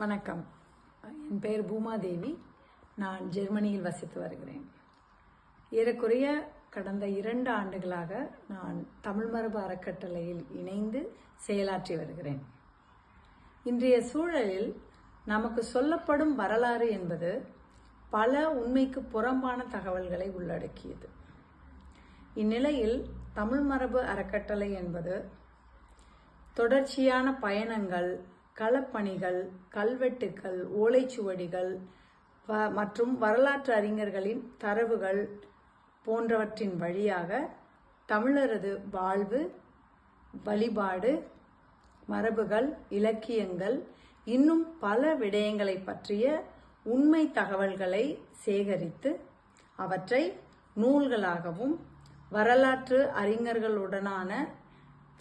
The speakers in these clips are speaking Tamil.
வணக்கம். என் பெயர் பூமாதேவி. நான் ஜெர்மனியில் வசித்து வருகிறேன். ஏறக்குறைய கடந்த இரண்டு ஆண்டுகளாக நான் தமிழ் மரபு அறக்கட்டளையில் இணைந்து செயலாற்றி வருகிறேன். இன்றைய சூழலில் நமக்கு சொல்லப்படும் வரலாறு என்பது பல உண்மைக்கு புறம்பான தகவல்களை உள்ளடக்கியது. இந்நிலையில் தமிழ் மரபு அறக்கட்டளை என்பது தொடர்ச்சியான பயணங்கள் களப்பணிகள் கல்வெட்டுக்கள் ஓலைச்சுவடிகள் வ- மற்றும் வரலாற்று அறிஞர்களின் தரவுகள் போன்றவற்றின் வழியாக தமிழரது வாழ்வு வழிபாடு மரபுகள் இலக்கியங்கள் இன்னும் பல விடயங்களை பற்றிய உண்மை தகவல்களை சேகரித்து அவற்றை நூல்களாகவும் வரலாற்று அறிஞர்களுடனான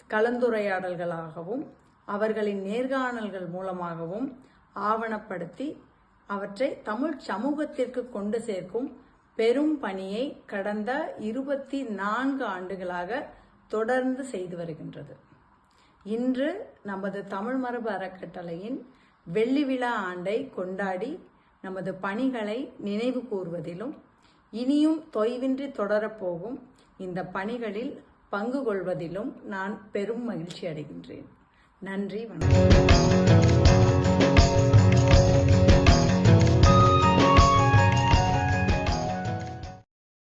கலந்துரையாடல்களாகவும் அவர்களின் நேர்காணல்கள் மூலமாகவும் ஆவணப்படுத்தி அவற்றை தமிழ் சமூகத்திற்கு கொண்டு சேர்க்கும் பெரும் பணியை கடந்த இருபத்தி நான்கு ஆண்டுகளாக தொடர்ந்து செய்து வருகின்றது. இன்று நமது தமிழ் மரபு அறக்கட்டளையின் வெள்ளி விழா ஆண்டை கொண்டாடி நமது பணிகளை நினைவு கூர்வதிலும் இனியும் தொய்வின்றி தொடரப்போகும் இந்த பணிகளில் பங்கு கொள்வதிலும் நான் பெரும் மகிழ்ச்சி அடைகின்றேன். நன்றி வணக்கம்.